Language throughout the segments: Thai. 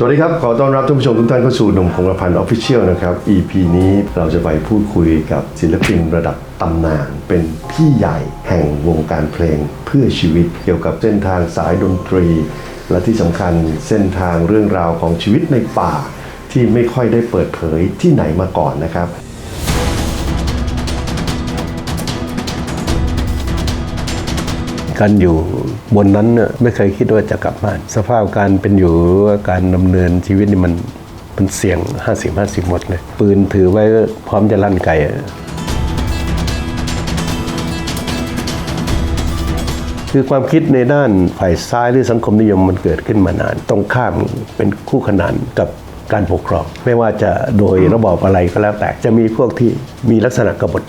สวัสดีครับ ขอต้อนรับท่านผู้ชมทุกท่านเข้าสู่นมคงกระพันออฟฟิเชียลนะครับ EP นี้เราจะไปพูดคุยกับศิลปินระดับตำนาน เป็นพี่ใหญ่แห่งวงการเพลงเพื่อชีวิต เกี่ยวกับเส้นทางสายดนตรี และที่สำคัญเส้นทางเรื่องราวของชีวิตในป่า ที่ไม่ค่อยได้เปิดเผยที่ไหนมาก่อนนะครับ การอยู่บนนั้นเนี่ยไม่เคยคิดว่าจะกลับบ้าน สภาพการเป็นอยู่การดำเนินชีวิตนี่มันมันเสี่ยง 50 50 หมดเลย ปืนถือไว้พร้อมจะลั่นไกคือความคิดในด้านฝ่ายซ้ายหรือสังคมนิยมมันเกิดขึ้นมานาน ตรงข้ามเป็นคู่ขนานกับการปกครอง ไม่ว่าจะโดยระบอบอะไรก็แล้วแต่จะมีพวกที่มีลักษณะกบฏ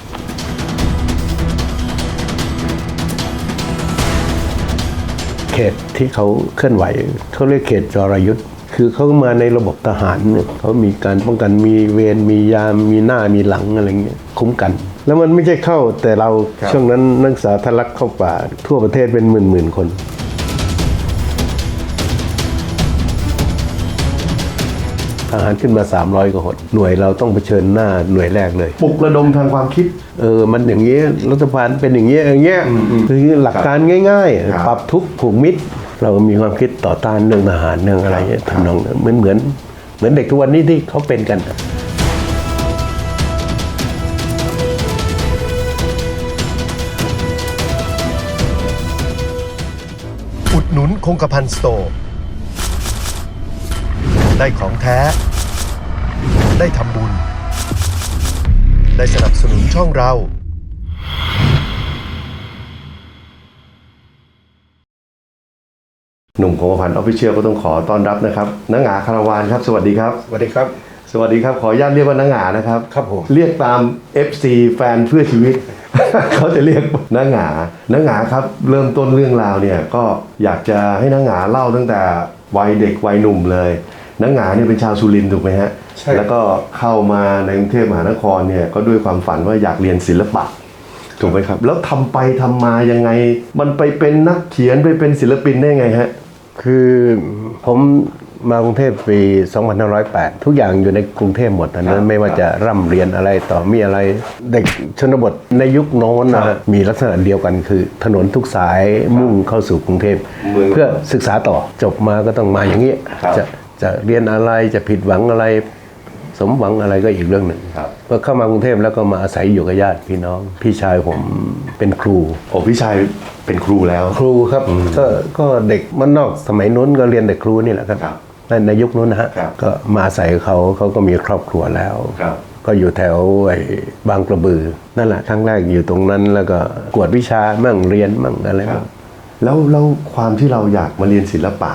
ตที่เขาเคลื่อนไหวเขาเรียกเขตจรยุทธ์คือเขามาในระบบทหารเนี่ยเขามีการป้องกันมีเวรมียามมีหน้ามีหลังอะไรเงี้ยคุ้มกัน แล้วมันไม่ใช่เข้าแต่เราครับช่วงนั้นนักศึกษาทะลักเข้าป่าทั่วประเทศเป็นหมื่นหมื่นๆคน ทหารขึ้นมา 300กว่าคนหน่วยเราต้องเผชิญหน้าหน่วยแรกเลย ปลุกระดมทางความคิด เออมันอย่างเงี้ยรัฐบาลเป็นอย่างเงี้ยอย่างเงี้ยคือหลักการง่ายครับๆปรับทุกข์ผูกมิตร เรามีความคิดต่อต้านเรื่องทหารเรื่องอะไรเงี้ยทำนองนั้นเหมือนเหมือนเหมือนเด็กทุกวันนี้ที่เขาเป็นกันอุดหนุนคงกระพันสโตร์ ได้ของแท้ ได้ทำบุญ ได้สนับสนุนช่องเราหนุ่มคงกระพันออฟฟิเชียลก็ต้องขอต้อนรับนะครับนังหงาคาราวานครับ สวัสดีครับ สวัสดีครับ สวัสดีครับ ขออนุญาตเรียกว่านังหงานะครับ ครับผม เรียกตาม FC แฟนเพื่อชีวิต เขาจะเรียกนังหงานังหงาครับ เริ่มต้นเรื่องราวเนี่ยก็อยากจะให้นังหงาเล่าตั้งแต่วัยเด็กวัยหนุ่มเลย นังหงาเนี่ยเป็นชาวสุรินทร์ถูกไหมฮะใช่แล้วก็เข้ามาในกรุงเทพมหานครเนี่ยก็ด้วยความฝันว่าอยากเรียนศิลปะถูกไหมครับ แล้วทำไปทำมายังไง มันไปเป็นนักเขียนไปเป็นศิลปินได้ไงฮะ คือผมมากรุงเทพปี 2508 ทุกอย่างอยู่ในกรุงเทพหมดอันนั้ครันบไม่ว่าจะร่ำเรียนอะไรต่อมีอะไร เด็กชนบทในยุคโน้นนะครัฮะบมีลักษณะเดียวกันคือ ถนนทุกสายมุ่งเข้าสู่กรุงเทพ เมือง เพื่อศึกษาต่อจบมาก็ต้องมาอย่างนี้ครับจะ จะเรียนอะไรจะผิดหวังอะไร สมหวังอะไรก็อีกเรื่องหนึ่งครับพอเข้ามากรุงเทพแล้วก็มาอาศัยอยู่กับญาติพี่น้อง พี่ชายผมเป็นครู โอ้พี่ชายเป็นครูแล้ว ครูครับก็ก็เด็กมันนอกสมัยนู้นก็เรียนแต่ครูนี่แหละครับครับ ในในยุคนู้นนะฮะครับ ก็มาอาศัยเขาเขาก็มีครอบครัวแล้ว ครับ ก็อยู่แถวไอ้บางกระบือ นั่นแหละครั้งแรกอยู่ตรงนั้นแล้วก็กวดวิชามั่งเรียนมั่งอะไรครัมั่บงแล้วแล้วความที่เราอยากมาเรียนศิลปะ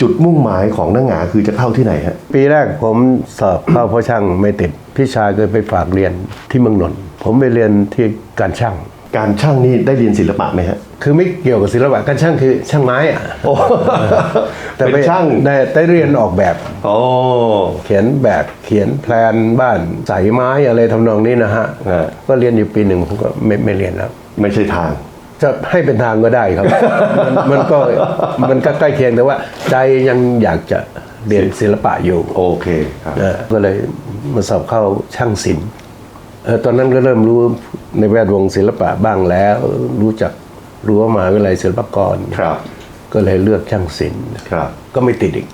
จุดมุ่งหมายของนักหงาคือจะเข้าที่ไหนฮะ ปีแรกผมสอบเข้าพ่อช่างไม่ติด พี่ชายก็ไปฝากเรียนที่เมืองนนท์ผมไปเรียนที่การช่าง การช่างนี่ได้เรียนศิลปะไหมฮะ คือไม่เกี่ยวกับศิลปะการช่างคือช่างไม้อะโอ้แต่เป็นไม่ช่าง ได้ได้เรียนออกแบบโอ้เขียนแบบเขียนแพลนบ้านใส่ไม้อะไรทำนองนี้นะฮะอ่าก็เรียนอยู่ปีหนึ่งผมก็ไม่ไม่เรียนแล้ว ไม่ใช่ทาง จะให้เป็นทางก็ได้ครับ มันมันก็มันก็ใกล้เคียงแต่ว่า ใจยังอยากจะเรียนศิลปะอยู่โอเคครับนะก็เลยมาสอบเข้าช่างศิลป์เออตอนนั้นก็เริ่มรู้ในแวดวงศิลปะบ้างแล้ว รู้จักรู้ว่ามหาวิทยาลัยศิลปากร ครับก็เลยเลือกช่างศิลป์ครับก็ไม่ติดอีก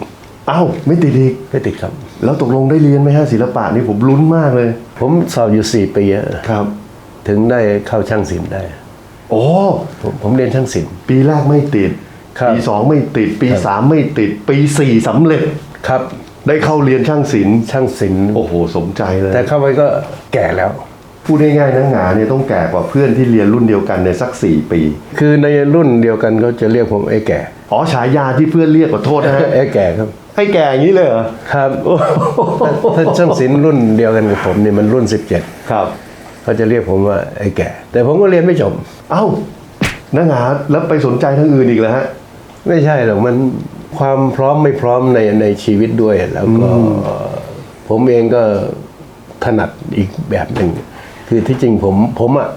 เอ้าไม่ติดอีกไม่ติดครับ แล้วตกลงได้เรียนไหมฮะศิลปะนี่ผมลุ้นมากเลยผมสอบอยู่สี่ปีอะครับ ถึงได้เข้าช่างศิลป์ได้ โอ้ผมผมเรียนช่างศิลป์ ปีแรกไม่ติด ครับปีสองไม่ติด ปีสามไม่ติด ปีสี่สำเร็จ ครับ ได้เข้าเรียนช่างศิลป์ช่างศิลป์โอ้โหสมใจเลย แต่เข้าไปก็แก่แล้ว พูดง่ายๆนักหงาเนี่ยต้องแก่กว่าเพื่อนที่เรียนรุ่นเดียวกันในสักสี่ปี คือในรุ่นเดียวกันเขาจะเรียกผมไอ้แก่อ๋อฉายาที่เพื่อนเรียกขอโทษนะฮะไอ้แก่ครับ ให้แก่อย่างนี้เลยเหรอ ครับถ้าช่างศิลป์รุ่นเดียวกันกับผมนี่มันรุ่น 17 ครับ เขาจะเรียกผมว่าไอ้แก่ แต่ผมก็เรียนไม่จบ เอ้านักหงาแล้วไปสนใจทางอื่นอีกแล้วฮะ ไม่ใช่หรอกมันความพร้อมไม่พร้อมในในชีวิตด้วยแล้วก็ผมเองก็ถนัดอีกแบบหนึ่ง คือที่จริงผมผมอะ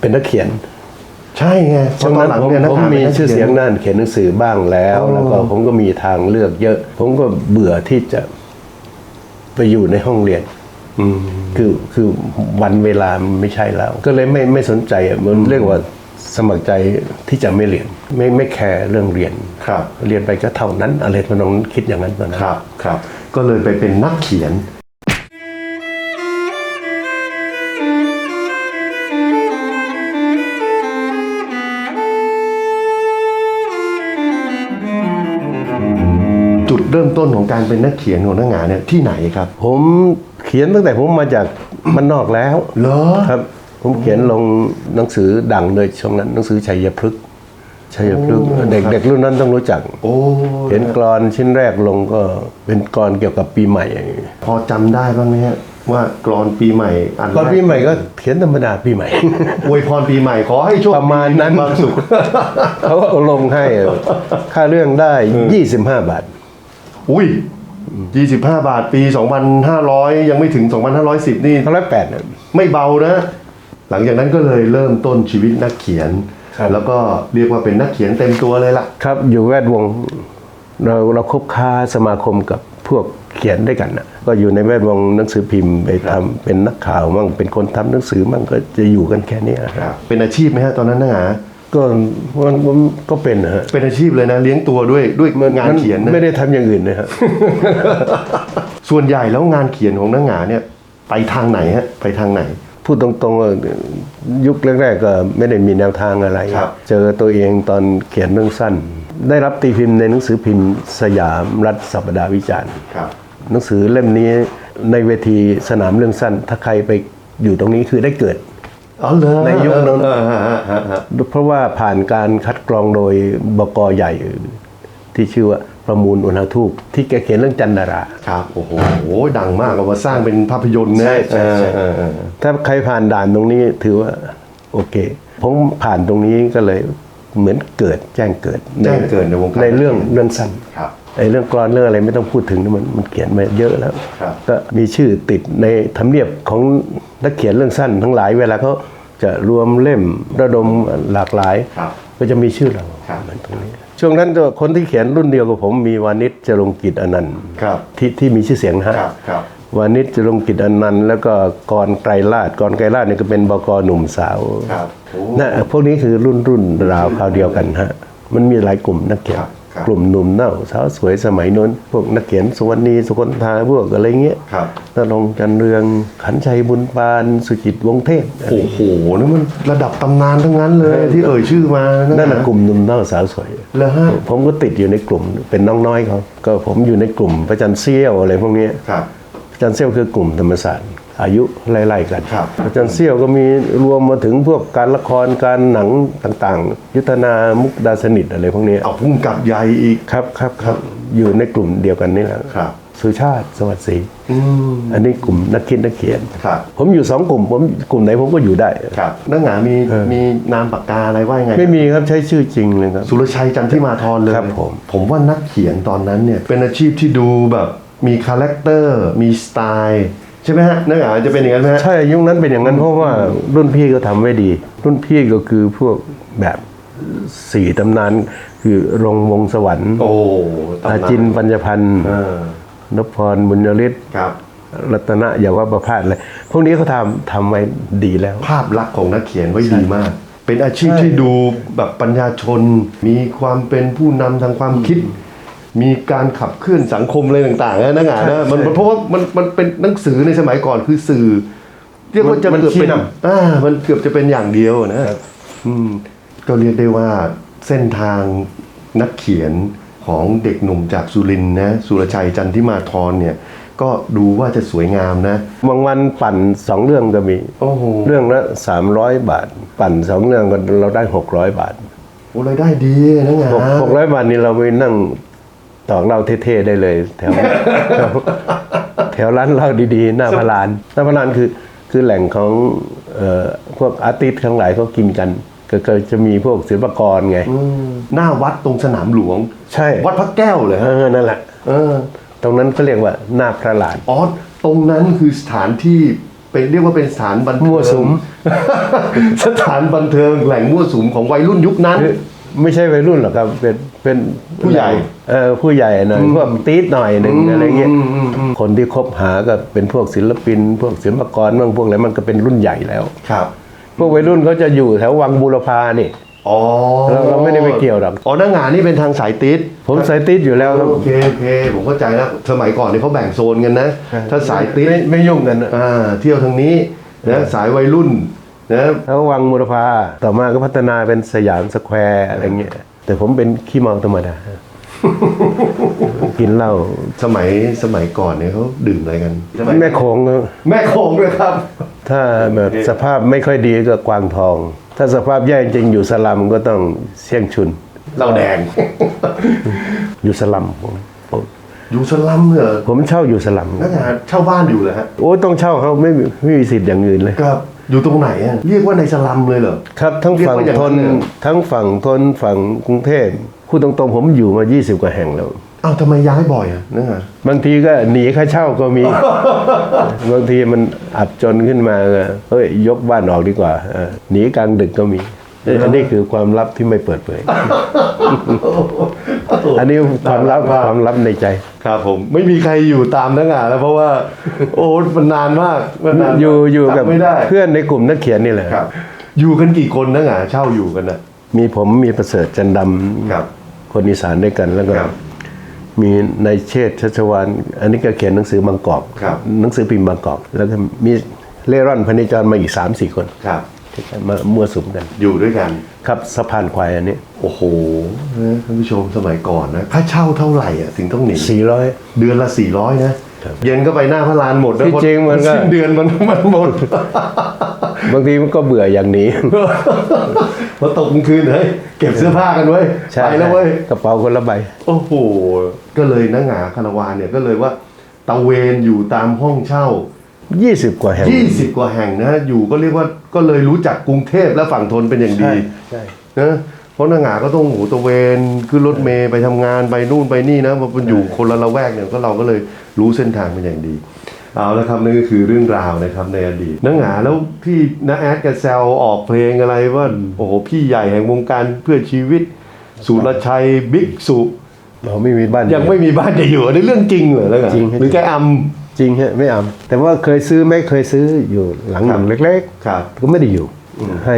เป็นนักเขียน ใช่ไงเพช่วราะงตอนั้นนหลังผมเนี่ยนักผมข่าวมีป็นนักชื่อเสียงขีนด้านเขียนหนังสือบ้างแล้วอ๋อแล้วก็ผมก็มีทางเลือกเยอะ ผมก็เบื่อที่จะไปอยู่ในห้องเรียน คือคือวันเวลามันไม่ใช่แล้ว ก็เลยไม่ไม่สนใจอะมันเรียกว่าสมัครใจที่จะไม่เรียน ไม่ไม่แคร์เรื่องเรียนครับ เรียนไปก็เท่านั้นอะไรทำนองนั้นคิดอย่างนั้นตอนนั้นครับครับ ก็เลยไปเป็นนักเขียนจุดเริ่มต้นของการเป็นนักเขียนของนักหงาเนี่ยที่ไหนครับ ผม เขียนตั้งแต่ผมมาจากมันนอกแล้วเหรอครับ ผมเขียนลงหนังสือดังเลยช่วงนั้นหนังสือชัยพฤกษ์ชัยพฤกษ์เด็กเด็กรุ่นนั้นต้องรู้จักโอ้เห็นกรอนชิ้นแรกลงก็เป็นกรอนเกี่ยวกับปีใหม่ พอจำได้บ้างไหมฮะว่ากรอนปีใหม่อันกรอนปีใหม่ก็เขียนธรรมดาปีใหม่อวยพรปีใหม่ขอให้โชคประมาณนั้นความสุขเขาก็เอาลงให้ค่าเรื่องได้ 25 บาท อุ้ย 25 บาทปี 2,500 ยังไม่ถึง 2,510 นี่ทั้งร้อยแปดเนี่ยไม่เบานะ หลังจากนั้นก็เลยเริ่มต้นชีวิตนักเขียนครับแล้วก็เรียกว่าเป็นนักเขียนเต็มตัวเลยล่ะ ครับ อยู่แวดวงเราเราคบค้าสมาคมกับพวกเขียนด้วยกันนะก็อยู่ในแวดวงหนังสือพิมพ์ไปทำเป็นนักข่าวมั่งเป็นคนทำหนังสือมั่งก็จะอยู่กันแค่เนี้ยครับเป็นอาชีพไหมฮะตอนนั้นนะหา ก็มันมันก็เป็นนะฮะเป็นอาชีพเลยนะ เลี้ยงตัวด้วยด้วยงานเขียนนะไม่ได้ทำอย่างอื่นนะฮะ ส่วนใหญ่แล้วงานเขียนของนักหงาเนี่ยไปทางไหนฮะไปทางไหน พูดตรงๆว่ายุคแรกๆก็ไม่ได้มีแนวทางอะไร ครับ เจอตัวเองตอนเขียนเรื่องสั้น ได้รับตีพิมพ์ในหนังสือพิมพ์สยามรัฐสัปดาห์วิจารณ์ ครับ หนังสือเล่มนี้ในเวทีสนามเรื่องสั้น ถ้าใครไปอยู่ตรงนี้คือได้เกิดอ๋อเหรอ ในยุคนั้นเออฮะฮะฮะฮะเพราะว่าผ่านการคัดกรองโดยบกใหญ่ที่ชื่อว่าประมูลอุณหทูปที่แกเขียนเรื่องจันดารา ครับ โอ้โหดังมากเอามาสร้างเป็นภาพยนตร์นะใช่ใช่ใช่เออเออเออถ้าใครผ่านด่านตรงนี้ถือว่า โอเคผมผ่านตรงนี้ก็เลยเหมือนเกิดแจ้งเกิดแจ้งเกิดในวงการในเรื่องเรื่องสั้นครับไอ้เรื่องกรอนเรื่องอะไรไม่ต้องพูดถึงนะมันมันเขียนมาเยอะแล้วครับก็มีชื่อติดในทำเนียบของ นักเขียนเรื่องสั้นทั้งหลายเวลาเขาจะรวมเล่มระดมหลากหลายครับก็จะมีชื่อเราครับมันตรงนี้ช่วงนั้นก็คนที่เขียนรุ่นเดียวกับผมมีวานิชจรงกิจอนันต์ครับที่ที่มีชื่อเสียงนะฮะครับครับวานิชจรงกิจอนันต์แล้วก็กรไกรลาดกรไกรลาดเนี่ยก็เป็นบกหนุ่มสาวครับโอ้นะพวกนี้คือรุ่นรุ่นราวคราวเดียวกันฮะมันมีหลายกลุ่มนักเขียนครับครับ กลุ่มหนุ่มเน่าสาวสวยสมัยนู้น พวกนักเขียนสุวรรณีสุคนธาพวกอะไรเงี้ยครับนรงค์จันเรืองขันชัยบุญปานสุจิตวงศ์เทพโอ้โหนี่มันระดับตำนานทั้งนั้นเลยที่เอ่ยชื่อมานั่นั่นแหละกลุ่มหนุ่มเน่าสาวสวยแล้วฮะผมก็ติดอยู่ในกลุ่มเป็นน้องน้อยเขาก็ผมอยู่ในกลุ่มพระจันทร์เซี่ยวอะไรพวกเนี้ยครับพระจันทร์เซี่ยวคือกลุ่มธรรมศาสตร์ อายุไล่ๆกันครับพระจันทร์เซี่ยวก็มีรวมมาถึงพวกการละครการหนังต่างๆ ยุทธนามุกดาสนิทอะไรพวกเนี้ยเอาพุ่งกับใหญ่อีกครับครับครับอยู่ในกลุ่มเดียวกันนี่แหละครับสุชาติสวัสดิ์ศรีอืมอันนี้กลุ่มนักคิดนักเขียนครับผมอยู่สองกลุ่มผมกลุ่มไหนผมก็อยู่ได้ครับนักหงามีมีนามปากกาอะไรว่ายังไง ไม่มีครับใช้ชื่อจริงเลยครับ สุรชัยจันทิมาธรเลยครับผมผมว่านักเขียนตอนนั้นเนี่ยเป็นอาชีพที่ดูแบบมีคาแรคเตอร์มีสไตล์ใช่ไหมฮะนักหงาจะเป็นอย่างนั้นไหมฮะใช่ยุคนั้นเป็นอย่างนั้นเพราะว่ารุ่นพี่ก็ทำไว้ดี รุ่นพี่ก็คือพวกแบบสี่ตำนานคือรงวงศ์สวรรค์โอ้ตำอานจินปัญญพันธ์เออนพพรบุญยฤทธิ์ครับรัตนะอย่าว่าประพาสเลยพวกนี้เขาทำทำไว้ดีแล้ว ภาพลักษณ์ของนักเขียนไว้ดีมาก เป็นอาชีพที่ดูแบบปัญญาชน มีความเป็นผู้นำทางความคิด มีการขับเคลื่อนสังคมอะไรต่างๆนะนักหงานะมันมันเพราะว่ามันมันเป็นหนังสือในสมัยก่อนคือสื่อ เรียกว่าจะมันเกือบเป็นชี้นำอ่ามันเกือบจะเป็นอย่างเดียวนะอืมก็เรียกได้ว่าเส้นทางนักเขียนของเด็กหนุ่มจากสุรินทร์นะสุรชัยจันทิมาธรเนี่ย ก็ดูว่าจะสวยงามนะบางวันปั่นสองเรื่องก็มีโอ้โหเรื่องละสามร้อยบาท ปั่นสองเรื่องก็เราได้หกร้อยบาทโอ้รายได้ดีนะงาหกหกร้อยบาทนี่เราไปนั่ง ตอกเหล้าเท่ๆได้เลยแถวแถวแถวร้านเหล้าดีๆ หน้าพระลาน หน้าพระลานคือคือแหล่งของเอ่อพวกอาร์ติสต์ทั้งหลายเขากินกันก็ก็จะมีพวกศิลปากรไงอืมหน้าวัดตรงสนามหลวง ใช่วัดพระแก้วเลยเอฮะอนั่นแหละเออ ตรงนั้นเขาเรียกว่าหน้าพระลานอ๋อตรงนั้นคือสถานที่เป็นเรียกว่าเป็นสถานบันเทิงมั่วสุม สถานบันเทิงแหล่งมั่วสุมของวัยรุ่นยุคนั้นคือ ไม่ใช่วัยรุ่นหรอกครับ เป็นเป็นผู้ใหญ่เออผู้ใหญ่หน่อยพวกตีดหน่อยหนึ่งอะไรเงี้ยอืมอืมอืมคนที่คบหาก็เป็นพวกศิลปิน พวกศิลปากรบ้างพวกอะไรมันก็เป็นรุ่นใหญ่แล้วครับ พวกวัยรุ่นเขาจะอยู่แถววังบูรพานี่อ๋อเราเราไม่ได้ไปเกี่ยวหรอกอ๋อหน้างานนี่เป็นทางสายติดผมสายติดอยู่แล้วครับโอเคโอเคผมเข้าใจแล้วสมัยก่อนเนี่ยเขาแบ่งโซนกันนะ ถ้าสายติดไม่ไม่ยุ่งกันนะอ่าเที่ยวทางนี้นะสายวัยรุ่น นะแล้ววังบูรพาต่อมาก็พัฒนาเป็นสยามสแควร์อะไรเงี้ย แต่ผมเป็นขี้เมาธรรมดา กินเหล้าสมัยสมัยก่อนเนี่ยเขาดื่มอะไรกันสยแม่โขงแม่โขงเลยครับ ถ้าแบบสภาพไม่ค่อยดีก็กวางทอง ถ้าสภาพแย่จริงอยู่สลัมก็ต้องเสี่ยงชุนเราแดง อยู่สลัมผมผมอยู่สลัมเหรอผมเช่าอยู่สลัมนักงานเช่าบ้านอยู่เลยฮะโอ้ยต้องเช่าเขาไม่มีไม่มีสิทธิ์อย่างอื่นเลยครับ อยู่ตรงไหนอะเรียกว่าในสลัมเลยเหรอ ครับทั้งฝั่งเรียกว่าอย่างทนั้นนเลยเหรอ ทั้งฝั่งทนฝั่งกรุงเทพพูดตรงๆ ผมอยู่มา 20 กว่าแห่งแล้ว อ้าวทำไมย้ายบ่อยอะนักงานบางทีก็หนีค่าเช่าก็มี บางทีมันอับจนขึ้นมาก็เฮ้ยยกบ้านออกดีกว่าเออหนีกลางดึกก็มี อันนี้คือความลับที่ไม่เปิดเผย อันนี้ความลับความลับในใจ ครับผม ไม่มีใครอยู่ตามนักงานแล้วเพราะว่า โอ้มันนานมากมันนานมากอยู่อยู่กับจำไม่ได้เพื่อนในกลุ่มนักเขียนนี่แหละครับ อยู่กันกี่คนนักงานเช่าอยู่กันนะมีผมมีประเสริฐจันดครับำคนอีสานด้วยกันแล้วก็ครับมีนายเชษฐ์ชัชวานอันนี้ก็เขียนหนังสือบางกอกครับหนังสือพิมพ์บางกอก แล้วก็มีเล่ร่อนพเนจรมาอีก3ามสี่คนครับ มามั่วสุมกัน อยู่ด้วยกัน ครับสะพานควายอันนี้โอ้โหนะท่านผู้ชมสมัยก่อนนะค่าเช่าเท่าไหร่อะถึงต้องหนี400เดือนละ400นะเย็นก็ไปหน้าพระลานหมดนะที่จริงมันก็ สิ้นเดือนมันมันหมด บางทีมันก็เบื่ออย่างนี้พอตกกลางคืนเฮ้ยเก็บเสื้อผ้ากันไว้ยใช่ไปแล้วเว้ย กระเป๋าคนละใบ โอ้โห ก็เลยนักหงาคาราวานเนี่ยก็เลยว่าตะเวนอยู่ตามห้องเช่า 20 กว่าแห่ง 20 กว่าแห่งนะอยู่ก็เรียกว่าก็เลยรู้จักกรุงเทพและฝั่งทนเป็นอย่างดีใช่นะเพราะนักหงาก็ต้องโหูตะเวนขึ้นรถเมย์ไปทำงานไปนู่นไปนี่นะมันอยู่คนละละแวกเนี่ยก็เราก็เลยรู้เส้นทางเป็นอย่างดี เอาละครับนั่นก็คือเรื่องราวนะครับในอดีตนักหงาแล้วพี่นาแอดกับแซวออกเพลงอะไรว่าโอ้โหพี่ใหญ่แห่งวงการเพื่อชีวิต สุรชัยบิ๊กสุเราไม่มีบ้านยังไม่มีบ้านจะอยู่อันนี้เรื่องจริงเหรอแล้วไงจริงครับ หรือแกอำ จริงฮะไม่เอาแต่ว่าเคยซื้อไหม่เคยซื้ออยู่หลังหนึ่งเล็กครับๆก็ไม่ได้อยู่ให้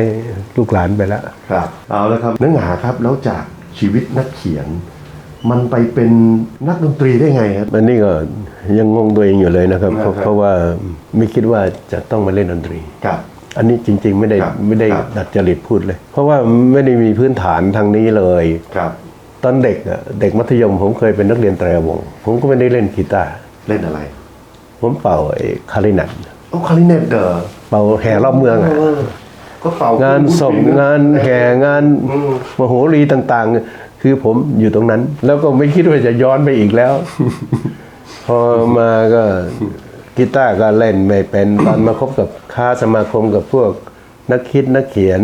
ลูกหลานไปแล้วครับ เอาละครับนักหงาครับแล้วจากชีวิตนักเขียน มันไปเป็นนักดนตรีได้ไงครับอันนี้ก็ยังงงตัวเองอยู่เลยนะครับเพราะครับ เพราะว่าไม่คิดว่าจะต้องมาเล่นดนตรีครับอันนี้จริง ๆ ไม่ได้ครับไม่ได้ครับดัดจริตพูดเลย เพราะว่าไม่ได้มีพื้นฐานทางนี้เลยครับ ตอนเด็กอะเด็กมัธยมผมเคยเป็นนักเรียนไตรวงศ์ผมก็ไม่ได้เล่นกีตาร์เล่นอะไร ผมเป่าไอ้คารินันโอ้คาริเนตเดอเป่าแห่รอบเมืองอะก็เป่างานศพงางานแห่งานอืมมโหรีต่าง ๆ คือผมอยู่ตรงนั้น แล้วก็ไม่คิดว่าจะย้อนไปอีกแล้ว พอมาก็กีตาร์ก็เล่นไม่เป็นตอนมาคบกับค้าสมาคมกับพวกนักคิดนักเขียน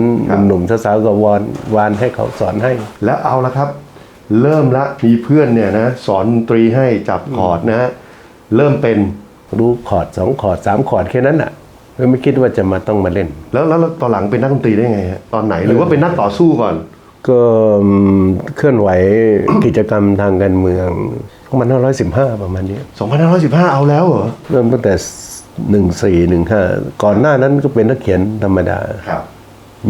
หนุ่มๆสาวๆก็วอนวานให้เขาสอนให้ แล้วเอาละครับ เริ่มละมีเพื่อนเนี่ยนะสอนดนตรีให้จับคอร์ดนะฮะเริ่มเป็น รู้คอร์ดสองคอร์ดสามคอร์ดแค่นั้นอะไม่คิดว่าจะมาต้องมาเล่นแล้วแล้วแล้วตอนหลังเป็นนักดนตรีได้ไงฮะตอนไหนหรือว่าเป็นนักต่อสู้ก่อน ก็อืมเคลื่อนไหวกิจกรรมทางการเมืองมันห้าร้อยสิบห้าประมาณนี้ 2515 เอาแล้วเหรอ เริ่มตั้งแต่หนึ่งสี่หนึ่งห้าก่อนหน้านั้นก็เป็นนักเขียนธรรมดาครับ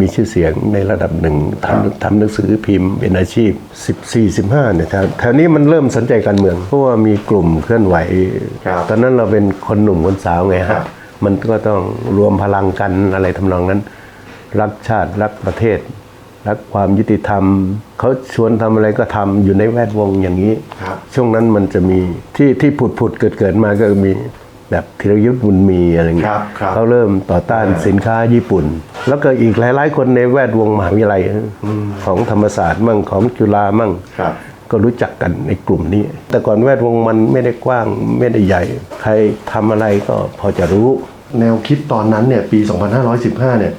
มีชื่อเสียงในระดับหนึ่งครับทำทำหนังสือพิมพ์เป็นอาชีพ 14 15เนี่ยแถวแถวนี้มันเริ่มสนใจการเมือง เพราะว่ามีกลุ่มเคลื่อนไหวครับตอนนั้นเราเป็นคนหนุ่มคนสาวไงครัฮะบมันก็ต้องรวมพลังกันอะไรทำนองนั้น รักชาติรักประเทศ รักความยุติธรรม เขาชวนทำอะไรก็ทำอยู่ในแวดวงอย่างนี้ครับช่วงนั้นมันจะมีที่ที่ผุดผุดเกิดเกิดมาก็มีแบบธีรยุทธ์บุญมีอะไรเงี้ครัยบครับเขาเริ่มต่อต้านสินค้าญี่ปุ่น แล้วก็อีกหลาย ๆ คนในแวดวงมหาวิทยาลัยของธรรมศาสตร์มั่งของจุฬามั่งครับก็รู้จักกันในกลุ่มนี้ แต่ก่อนแวดวงมันไม่ได้กว้างไม่ได้ใหญ่ ใครทำอะไรก็พอจะรู้ แนวคิดตอนนั้นเนี่ยปี 2515 เนี่ย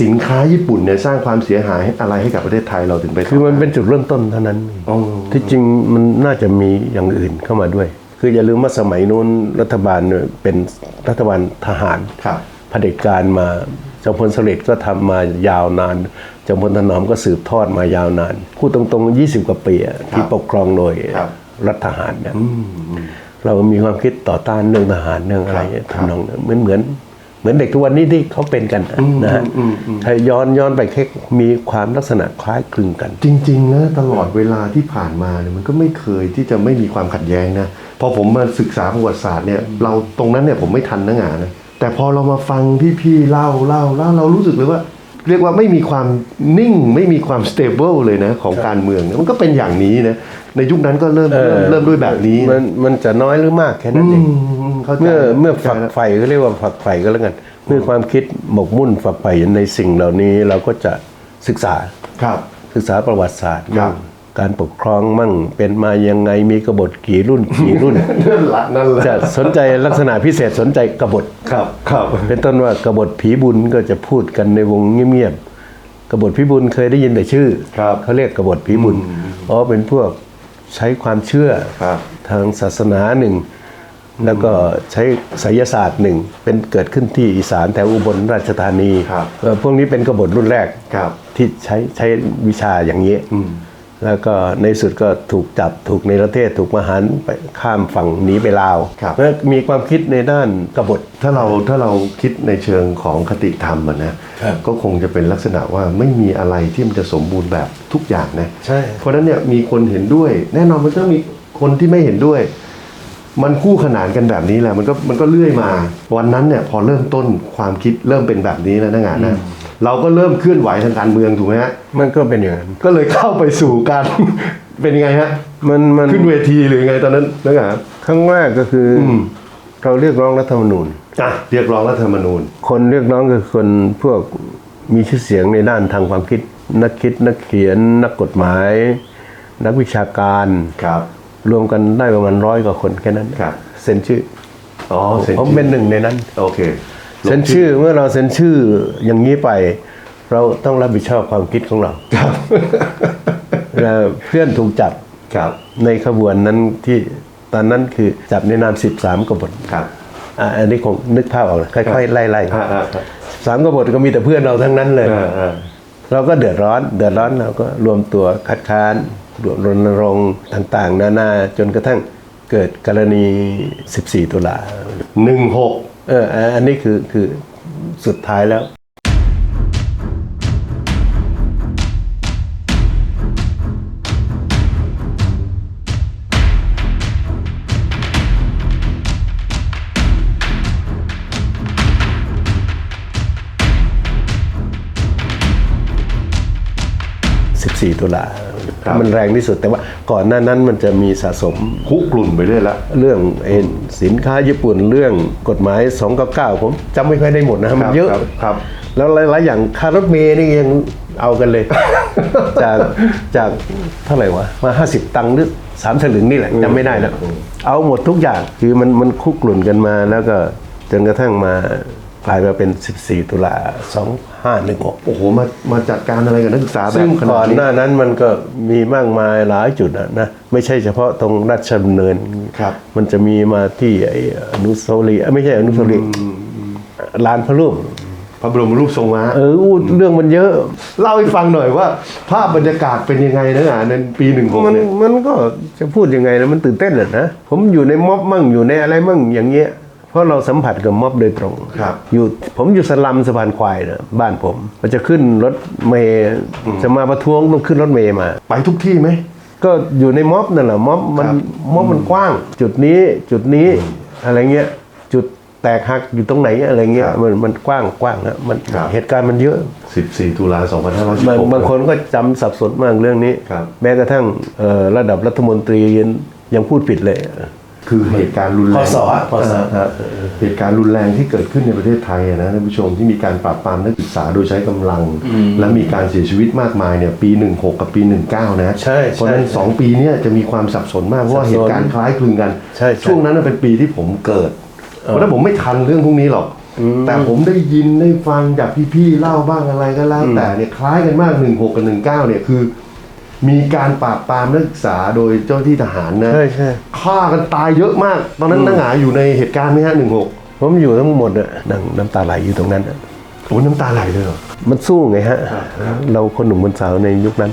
สินค้าญี่ปุ่นเนี่ยสร้างความเสียหายอะไรให้กับประเทศไทยเราถึงไปคือมันเป็นจุดเริ่มต้นเท่านั้นอ๋อที่จริงมันน่าจะมีอย่างอื่นเข้ามาด้วยคคืออย่าลืมว่าสมัยนู้นรัฐบาลเนี่ยเป็นรัฐบาลทหารครับเผด็จการมา จอมพลสฤษดิ์ก็ทำมายาวนานจอมพลถนอมก็สืบทอดมายาวนานพูดตรงๆ 20 กว่าปีอะที่ปกครองโดยครับรัฐทหารเนี่ยเรามีความคิดต่อต้านเรื่องทหารเรื่องอะไรครับทำนองนั้นเหมือนเหมือนเหมือนเด็กทุกวันนี้ที่เขาเป็นกันนะนะฮะถ้าย้อนย้อนไปแค่มีความลักษณะคล้ายคลึงกัน จริงๆนะตลอดเวลาที่ผ่านมาเนี่ยมันก็ไม่เคยที่จะไม่มีความขัดแย้งนะพอผมมาศึกษาประวัติศาสตร์เนี่ยเราตรงนั้นเนี่ยผมไม่ทันนะงานะ แต่พอเรามาฟังพี่ๆเล่าเล่าเล่าเรารู้สึกเลยว่า เรียกว่าไม่มีความนิ่ง ไม่มีความสเตเบิลเลยนะของการเมืองนะมันก็เป็นอย่างนี้นะในยุคนั้นก็เริ่มเริ่มเริ่มด้วยแบบนี้มันะนมันจะน้อยหรือมากแค่นั้นอืเองมเข้าใจเมื่อเมื่อข้าฝักใจแล้วใฝ่ก็เรียกว่าฝักใฝ่ก็แล้วกันเมื่อความคิดหมกมุ่นฝักใฝ่ในสิ่งเหล่านี้เราก็จะศึกษาครับ ศึกษาประวัติศาสตร์ครับ การปกครองมั่งเป็นมายังไงมีกบฏกี่รุ่นกี่รุ่นนั่นละนั่นละจะสนใจลักษณะพิเศษสนใจกบฏครับครับเป็นต้นว่ากบฏผีบุญก็จะพูดกันในวงเงียบๆกบฏผีบุญเคยได้ยินแต่ชื่อครับเขาเรียกกบฏผีบุญอ๋อเป็นพวกใช้ความเชื่อครับทางศาสนาหนึ่งแล้วก็ใช้ไสยศาสตร์หนึ่งเป็นเกิดขึ้นที่อีสานแถวอุบลราชธานีครับเอ่อพวกนี้เป็นกบฏรุ่นแรกครับที่ใช้ใช้วิชาอย่างนี้ แล้วก็ในสุดก็ถูกจับถูกในประเทศถูกมหันไปข้ามฝั่งหนีไปลาวครับเพราะมีความคิดในด้านกบฏถ้าเราถ้าเราคิดในเชิงของคติธรรมอะนะครับก็คงจะเป็นลักษณะว่าไม่มีอะไรที่มันจะสมบูรณ์แบบทุกอย่างนะใช่เพราะฉะนั้นเนี่ยมีคนเห็นด้วย แน่นอนมันต้องมีคนที่ไม่เห็นด้วย มันคู่ขนานกันแบบนี้แหละมันก็มันก็เลื่อยมา วันนั้นเนี่ยพอเริ่มต้นความคิดเริ่มเป็นแบบนี้แล้วนะงานนะ เราก็เริ่มเคลื่อนไหวทางการเมืองถูกไหมฮะมันก็เป็นอย่างนั้นก็เลยเข้าไปสู่การ เป็นยังไงฮะมันมันขึ้นเวทีหรือยังไงตอนนั้นนะงานครั้งแรกก็คืออมเราเรียกร้องรัฐธรรมนูญอะเรียกร้องรัฐธรรมนูญ คนเรียกร้องคือคนพวกมีชื่อเสียงในด้านทางความคิด นักคิดนักเขียน นักกฎหมาย นักวิชาการครับ รวมกันได้ประมาณร้อยกว่าคนแค่นั้นครับเซ็นชื่ออ๋อเซ็นผมชื่อเป็นหนึ่งในนั้น โอเค เซ็นชื่อเมื่อเราเซ็นชื่ออย่างนี้ไป เราต้องรับผิดชอบความคิดของเราครับแล้วเพื่อนถูกจับครับ ในขบวนนั้นที่ตอนนั้นคือจับในนาม13กบฏครับอะอันนี้คงนึกภาพออกนะค่อยๆไล่อ่าอ่าอ่าๆสามกบฏก็มีแต่เพื่อนเราทั้งนั้นเลยอ่าอ่าเราก็เดือดร้อน เดือดร้อนเราก็รวมตัวคัดค้านรวมรณรงค์ต่าง ๆ นานาจนกระทั่งเกิดกรณี 14 ตุลาหนึ่งหก เอออันนี้คือคือสุดท้ายแล้ว 14 ตุลามันแรงที่สุดแต่ว่าก่อนหน้านั้นมันจะมีสะสมคุกกลุ่นไปเรื่อยละ เรื่องเอ็นสินค้าญี่ปุ่นเรื่องกฎหมาย 299 ผมจำไม่ค่อยได้หมดนะครับมันเยอะ ครับครับ แล้วหลาย ๆ อย่างค่ารถเมย์นี่ยังเอากันเลย จากจากเท่าไหร่วะ มา 50 ตังค์หรือสามสลึงนี่แหละจำไม่ได้แล้วเอาหมดทุกอย่างคือมันมันคุกกลุ่นกันมาแล้วก็จนกระทั่งมากลายมาเป็น 14 ตุลา 2516 โอ้โหมามาจัดการอะไรกับนักศึกษาแบซึ่บงขนาก่อดนนี้ หน้านั้นมันก็มีมากมายหลายจุดอะนะไม่ใช่เฉพาะตรงราชดำเนินครับ มันจะมีมาที่ไอ้อนุสาวรีย์เอ้ยไม่ใช่อนุสาวรีย์ลานพระรูป พระบรมรูปทรงม้าเอออู้เรื่องมันเยอะ เล่าให้ฟังหน่อยว่า ภาพบรรยากาศเป็นยังไงนะงานในปีหนึ่งหกมันเนี่ย มันก็จะพูดยังไงนะมันตื่นเต้นอะนะ ผมอยู่ในม็อบมั่งอยู่ในอะไรมั่งอย่างเงี้ย เพราะเราสัมผัสกับม็อบโดยตรงครับอยู่ผมอยู่สลัมสะพานควายนะบ้านผมมันจะขึ้นรถเมย์จะมาประท้วงต้องขึ้นรถเมย์มา ไปทุกที่ไหมก็อยู่ในม็อบนั่นแหละม็อบมันครับม็อบมันกว้าง จุดนี้จุดนี้อะไรเงี้ยจุดแตกหักอยู่ตรงไหนอะไรเงี้ยครับมันมันกว้างกว้างนะมันครับเหตุการณ์มันเยอะ 14 ตุลาบาง2516บางคนก็จำสับสนมากเรื่องนี้ครับแม้กระทั่งเอ่อระดับรัฐมนตรียังยังพูดผิดเลย คือเหตุการณ์รุนแรงพศอะพศอ่าเหตุการณ์รุนแรงที่เกิดขึ้นในประเทศไทยอะนะท่านผู้ชมที่มีการปราบปรามนักศึกษาโดยใช้กำลัง และมีการเสียชีวิตมากมายเนี่ยปี 16 กับปี 19 นะใช่เพราะฉะนั้นใช่2ปีเนี้จะมีความสับสนมากเพราะว่าสับสนเหตุการณ์คล้ายคลึงกันใช่ใช่ช่วงนั้นนะเป็นปีที่ผมเกิด เพราะฉะนั้นผมไม่ทันเรื่องพวกนี้หรอกแต่ผมได้ยินได้ฟังจากพี่ๆเล่าบ้างอะไรก็แล้วแต่เนี่ยคล้ายกันมาก 16 กับ 19 เนี่ยคือ มีการปราบปรามนักศึกษาโดยเจ้าหน้าที่ทหารนะใช่ใช่ฆ่ากันตายเยอะมาก ตอนนั้นนักหาอยู่ในเหตุการณ์ไหมฮะหนึ่งหกผมอยู่ทั้งหมดอะนั่งน้ำตาไหลอยู่ตรงนั้นอะโอ้ยน้ำตาไหลเลยเหรอ มันสู้ไงฮะ เราคนหนุ่มคนสาวในยุคนั้น